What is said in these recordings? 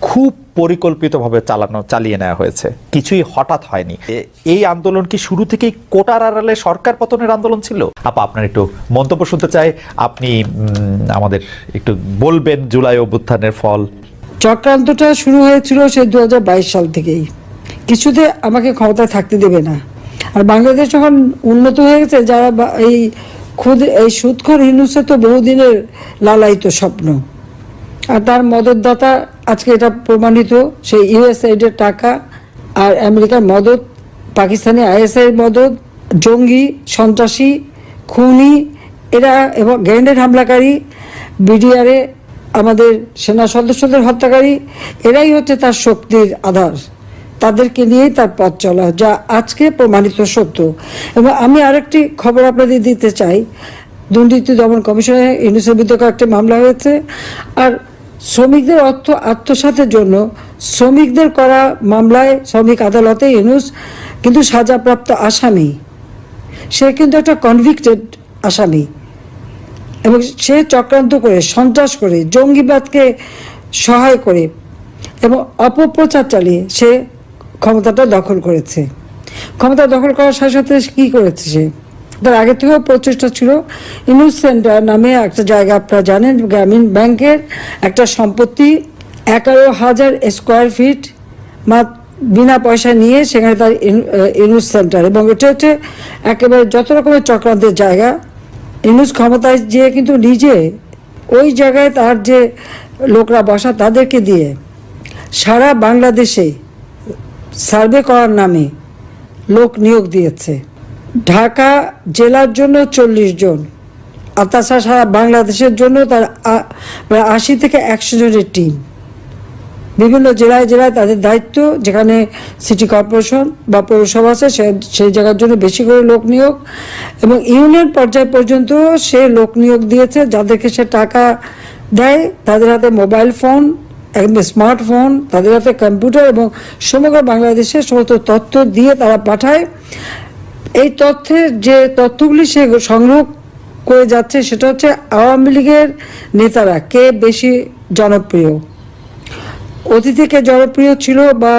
খুব পরিকল্পিতভাবে চালানো, চালিয়ে নেওয়া হয়েছে। কিছুই হঠাৎ হয়নি। এই আন্দোলন কি শুরু থেকেই কোটার আড়ালে সরকার পতনের আন্দোলন ছিল? আপা, আপনার একটু মন্তব্য শুনতে চাই। আপনি আমাদের একটু বলবেন জুলাই অভ্যুত্থানের ফল। চক্রান্তটা শুরু হয়েছিল সে দু হাজার বাইশ সাল থেকেই। কিছুতে আমাকে ক্ষমতায় থাকতে দেবে না। আর বাংলাদেশ যখন উন্নত হয়ে গেছে, যারা এই খুদ, এই সুৎখর হিন্দুসে তো বহুদিনের লালায়িত স্বপ্ন। আর তার মদতদাতা, আজকে এটা প্রমাণিত, সেই ইউএসআইডের টাকা আর আমেরিকার মদত, পাকিস্তানি আইএসআই মদত, জঙ্গি, সন্ত্রাসী, খুনি, এরা এবং গ্রেনেড হামলাকারী, বিডিআরে, আমাদের সেনা সদস্যদের হত্যাকারী, এরাই হচ্ছে তার শক্তির আধার। তাদেরকে নিয়েই তার পথ চলা, যা আজকে প্রমাণিত সত্য। এবং আমি আরেকটি খবর আপনাদের দিতে চাই। দুর্নীতি দমন কমিশনে ইউনিসের বিরুদ্ধে কয়েকটি মামলা হয়েছে, আর শ্রমিকদের অর্থ, আত্মসাতের জন্য শ্রমিকদের করা মামলায় শ্রমিক আদালতে ইউনুস কিন্তু সাজাপ্রাপ্ত আসামি। সে কিন্তু একটা কনভিক্টেড আসামি। এবং সে চক্রান্ত করে, সন্ত্রাস করে, জঙ্গিবাদকে সহায় করে এবং অপপ্রচার চালিয়ে সে ক্ষমতাটা দখল করেছে। ক্ষমতা দখল করার সাথে সাথে কী করেছে সে? তার আগে থেকেও প্রচেষ্টা ছিল। ইনুস সেন্টার নামে একটা জায়গা আপনারা জানেন, গ্রামীণ ব্যাংকের একটা সম্পত্তি, এগারো হাজার স্কোয়ার ফিট মা বিনা পয়সা নিয়ে সেখানে তার ইনুস সেন্টার। এবং এটা হচ্ছে একেবারে যত রকমের চক্রান্তের জায়গা। ইনুস ক্ষমতায় যেয়ে কিন্তু নিজে ওই জায়গায় তার যে লোকরা বসা তাদেরকে দিয়ে সারা বাংলাদেশে সার্ভে করার নামে লোক নিয়োগ দিয়েছে। ঢাকা জেলার জন্য চল্লিশ জন, আর তাছাড়া সারা বাংলাদেশের জন্য তার আশি থেকে একশো জনের টিম বিভিন্ন জেলায় জেলায় তাদের দায়িত্ব, যেখানে সিটি কর্পোরেশন বা পৌরসভা আছে, সে- সেই জায়গার জন্য বেশি করে লোক নিয়োগ, এবং ইউনিয়ন পর্যায় পর্যন্ত সে লোক নিয়োগ দিয়েছে, যাদেরকে সে টাকা দেয়, তাদের হাতে মোবাইল ফোন একদম স্মার্টফোন তাদের হাতে কম্পিউটার এবং সমগ্র বাংলাদেশের সমস্ত তথ্য দিয়ে তারা পাঠায়। এই তথ্যের যে তথ্যগুলি সে সংগ্রহ করে যাচ্ছে, সেটা হচ্ছে আওয়ামী লীগের নেতারা, কে বেশি জনপ্রিয়? অতীতে থেকে জনপ্রিয় ছিল বা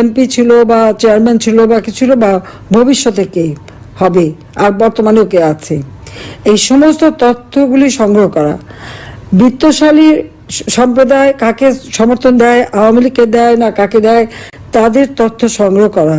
এমপি ছিল বা চেয়ারম্যান ছিল বা কিছু ছিল বা ভবিষ্যতে কে হবে, আর বর্তমানেও কে আছে? এই সমস্ত তথ্যগুলি সংগ্রহ করা। বৃত্তশালী সম্প্রদায় কাকে সমর্থন দেয়, আওয়ামী লীগকে দেয় না, কাকে দেয়, তাদের তথ্য সংগ্রহ করা।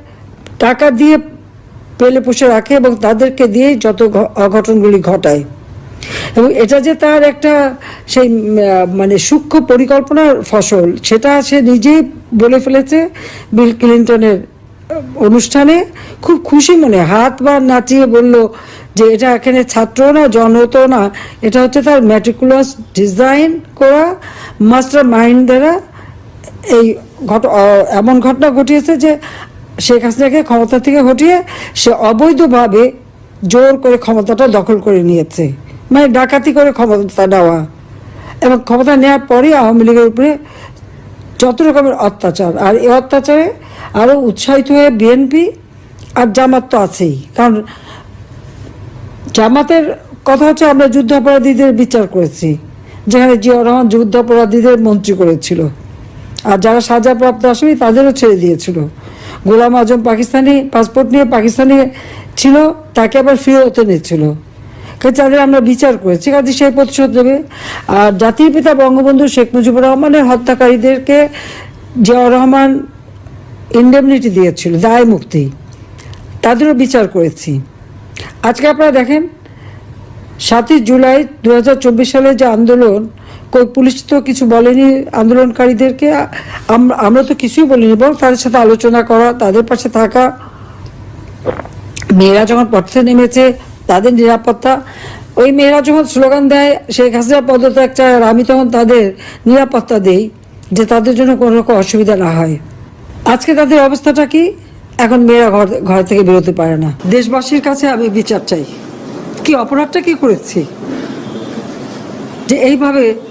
টাকা দিয়ে পেলে পুষে রাখে এবং তাদেরকে দিয়েই যত অঘটনগুলি ঘটায়। এবং এটা যে তার একটা সেই মানে সূক্ষ্ম পরিকল্পনার ফসল, সেটা সে নিজেই বলে ফেলেছে বিল ক্লিন্টনের অনুষ্ঠানে। খুব খুশি মনে, হাত বা নাচিয়ে বলল যে এটা এখানে ছাত্র না জনত না, এটা হচ্ছে তার ম্যাট্রিকুলাস ডিজাইন করা মাস্টার মাইন্ড দ্বারা এই ঘট এমন ঘটনা ঘটিয়েছে যে শেখ হাসিনাকে ক্ষমতা থেকে হটিয়ে সে অবৈধভাবে জোর করে ক্ষমতাটা দখল করে নিয়েছে। মানে ডাকাতি করে ক্ষমতা নেওয়া। এবং ক্ষমতা নেওয়ার পরেই আওয়ামী লীগের উপরে যত রকমের অত্যাচার। আর এই অত্যাচারে আরও উৎসাহিত হয়ে বিএনপি আর জামাত তো আছেই। কারণ জামাতের কথা হচ্ছে আমরা যুদ্ধাপরাধীদের বিচার করেছি। যেখানে জিয়াউর রহমান যুদ্ধাপরাধীদের মন্ত্রী করেছিল। আর যারা সাজাপ্রাপ্ত আসামি তাদেরও ছেড়ে দিয়েছিল। গোলাম আজম পাকিস্তানি পাসপোর্ট নিয়ে পাকিস্তানি ছিল, তাকে আবার ফিরত কাজে তাদের আমরা বিচার করেছি, কাজে সেই প্রতিশোধ দেবে আর জাতির পিতা বঙ্গবন্ধু শেখ মুজিবুর রহমানের হত্যাকারীদেরকে জিয়াউর রহমান ইন্ডেমনিটি দিয়েছিল, দায় মুক্তি। তাদেরও বিচার করেছি। আজকে আপনারা দেখেন, সাতই জুলাই দু হাজার চব্বিশ সালে যে আন্দোলন কই পুলিশ তো কিছু বলেনি আন্দোলনকারীদেরকে। আম- আমরা তো কিছুই বলিনি, বরং তাদের সাথে আলোচনা করা, তাদের পাশে থাকা। মেয়েরা যখন পথে নেমেছে, তাদের নিরাপত্তা। ওই মেয়েরা যখন স্লোগান দেয়, শেখ হাসিনা পদত্যাগ চায় আর আমি তখন তাদের নিরাপত্তা দেই, যে তাদের জন্য কোনো রকম অসুবিধা না হয়। আজকে তাদের অবস্থাটা কি? এখন মেয়েরা ঘর ঘর থেকে বেরোতে পারে না। দেশবাসীর কাছে আমি বিচার চাই। কি অপরাধটা কি করেছি? যে এইভাবে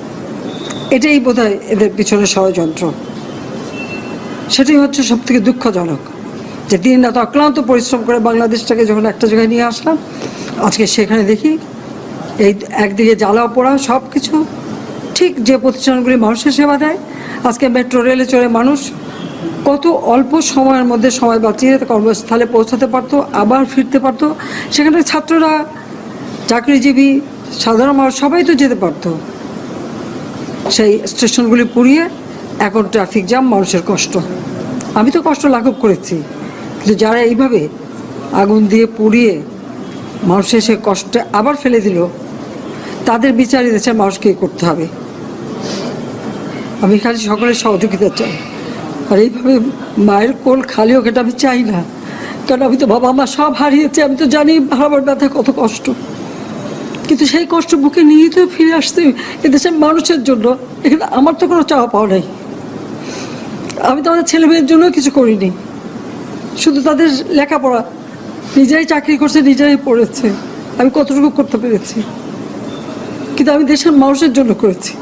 এটাই বোধহয় এদের পিছনে ষড়যন্ত্র সেটাই হচ্ছে সব থেকে দুঃখজনক যে দিন রাত অক্লান্ত পরিশ্রম করে বাংলাদেশটাকে যখন একটা জায়গায় নিয়ে আসলাম, আজকে সেখানে দেখি এই একদিকে জ্বালা পোড়া সব কিছু ঠিক যে প্রতিষ্ঠানগুলি মানুষের সেবা দেয়, আজকে মেট্রো, রেলে চড়ে মানুষ কত অল্প সময়ের মধ্যে সময় বাঁচিয়ে কর্মস্থলে পৌঁছাতে পারতো, আবার ফিরতে পারতো। সেখানে ছাত্ররা, চাকরিজীবী, সাধারণ মানুষ সবাই তো যেতে পারতো। সেই স্টেশনগুলি পুড়িয়ে এখন ট্রাফিক জ্যাম মানুষের কষ্ট। আমি তো কষ্ট লাঘব করেছি। কিন্তু যারা এইভাবে আগুন দিয়ে পুড়িয়ে মানুষের সে কষ্টে আবার ফেলে দিল, তাদের বিচার দেশের মানুষকে করতে হবে। আমি খালি সকলের সহযোগিতা চাই। আর এইভাবে মায়ের কোল খালি হোক, এটা আমি চাই না। কারণ আমি তো বাবা মা সব হারিয়েছি, আমি তো জানি হারাবার ব্যথা কত কষ্ট। কিন্তু সেই কষ্ট বুকে নিয়ে তো ফিরে আসতে এদেশের মানুষের জন্য। এখানে আমার তো কোনো চাওয়া পাওয়া নাই। আমি তো আমাদের ছেলে মেয়ের জন্য কিছু করিনি। শুধু তাদের লেখাপড়া। নিজেরাই চাকরি করছে, নিজেরাই পড়েছে। আমি কতটুকু করতে পেরেছি। কিন্তু আমি দেশের মানুষের জন্য করেছি।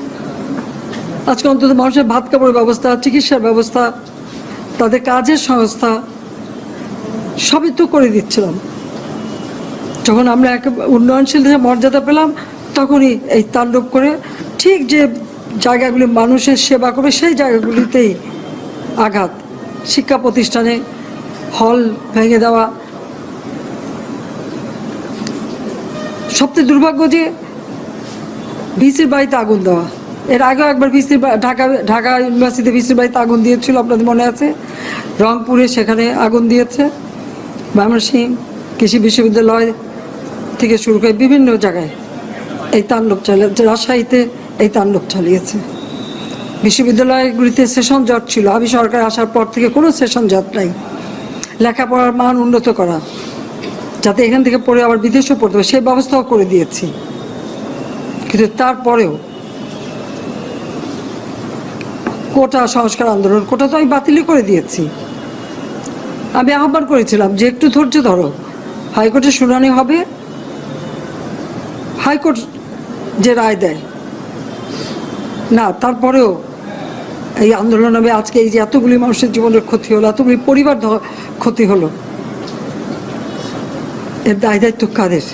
আজকে অন্তত মানুষের ভাত কাপড়ের ব্যবস্থা, চিকিৎসার ব্যবস্থা, তাদের কাজের সংস্থা, সবই তো করে দিচ্ছিলাম। যখন আমরা এক উন্নয়নশীল দেশে মর্যাদা পেলাম, তখনই এই তাণ্ডব করে ঠিক যে জায়গাগুলি মানুষের সেবা করবে, সেই জায়গাগুলিতেই আঘাত। শিক্ষা প্রতিষ্ঠানে হল ভেঙে দেওয়া। সবচেয়ে দুর্ভাগ্য যে ভিসির বাড়িতে আগুন দেওয়া। এর আগেও একবার ভিসির ঢাকা ঢাকা ইউনিভার্সিটি ভিসির বাড়িতে আগুন দিয়েছিল, আপনাদের মনে আছে? রংপুরে সেখানে আগুন দিয়েছে। ময়মনসিং কৃষি বিশ্ববিদ্যালয় থেকে শুরু করে বিভিন্ন জায়গায় এই তাণ্ডব চালিয়েছে রাজশাহীতে এই তাণ্ডব চালিয়েছে। বিশ্ববিদ্যালয়গুলিতে সেশন জট ছিল। আমি সরকার আসার পর থেকে কোনো সেশন জট নাই। লেখাপড়ার মান উন্নত করা, যাতে এখান থেকে পড়ে আবার বিদেশেও পড়তে হবে সেই ব্যবস্থাও করে দিয়েছি। কিন্তু তারপরেও কোটা সংস্কার আন্দোলন, কোটা তো আমি বাতিলই করে দিয়েছি। আমি আহ্বান করেছিলাম যে একটু ধৈর্য ধরো। হাইকোর্টে শুনানি হবে হাইকোর্ট যে রায় দেয়। না, তারপরেও এই আন্দোলন হবে আজকে এই যে এতগুলি মানুষের জীবনের ক্ষতি হলো, এতগুলি পরিবার ক্ষতি হলো, এর দায় দায়িত্ব কাদের?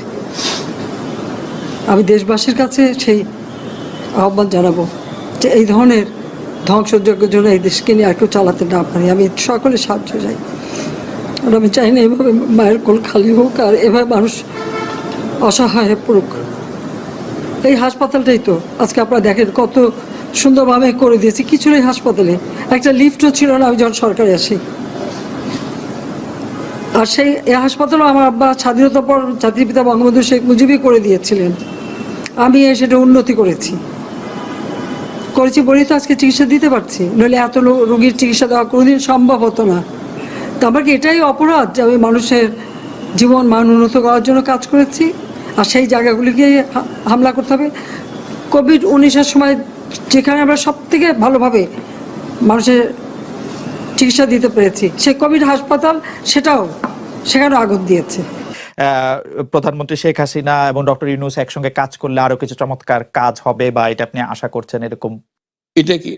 আমি দেশবাসীর কাছে সেই আহ্বান জানাব যে এই ধরনের ধ্বংসযজ্ঞের জন্য এই দেশকে নিয়ে আর কেউ চালাতে না পারি। আমি সকলে সাহায্য চাই। আর আমি চাই না এভাবে মায়ের কোল খালি হোক আর এভাবে মানুষ অসহায় হয়ে পড়ুক। এই হাসপাতালটাই তো। আজকে আপনারা দেখেন কত সুন্দরভাবে করে দিয়েছি। কিছু নেই হাসপাতালে। একটা লিফটও ছিল না, আমি যখন সরকারে আসি। আর সেই এই হাসপাতালও আমার আব্বা স্বাধীনতার পর জাতির পিতা বঙ্গবন্ধু শেখ মুজিবই করে দিয়েছিলেন। আমি সেটা উন্নতি করেছি। করেছি বলেই তো আজকে চিকিৎসা দিতে পারছি। নইলে এত রোগীর চিকিৎসা দেওয়া কোনোদিন সম্ভব হতো না। তো আমার কি এটাই অপরাধ যে আমি মানুষের জীবন মান উন্নত করার জন্য কাজ করেছি। আর সেই জায়গাগুলিকে হা- হামলা করতে হবে। কোভিড উনিশের সময় যেখানে আমরা সব থেকে ভালোভাবে মানুষের চিকিৎসা দিতে পেরেছি সেই কোভিড হাসপাতাল সেটাও সেখানে আগুন দিয়েছে। প্রধানমন্ত্রী শেখ হাসিনা এবং ডক্টর ইউনুস একসঙ্গে কাজ করলে আরও কিছু চমৎকার কাজ হবে বা এটা আপনি আশা করছেন এরকম? এটা কি?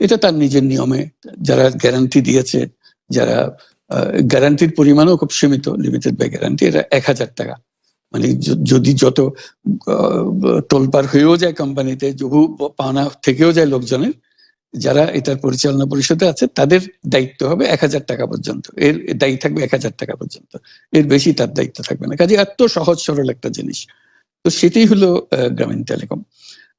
এটা তার নিজের নিয়মে। যারা গ্যারান্টি দিয়েছে যারা গ্যারান্টির পরিমাণও খুব সীমিত লিমিটেড বাই গ্যারান্টি এটা এক হাজার টাকা। মানে যদি যত আহ, তোলপার হয়েও যায় কোম্পানিতে বহু পাওনা থেকেও যায় লোকজনের যারা এটার পরিচালনা পরিষদে আছে তাদের দায়িত্ব হবে এক হাজার টাকা পর্যন্ত। এর দায়ী থাকবে এক হাজার টাকা পর্যন্ত। এর বেশি তার দায়িত্ব থাকবে না। কাজে এত সহজ সরল একটা জিনিস। তো সেটাই হলো গ্রামীণ টেলিকম।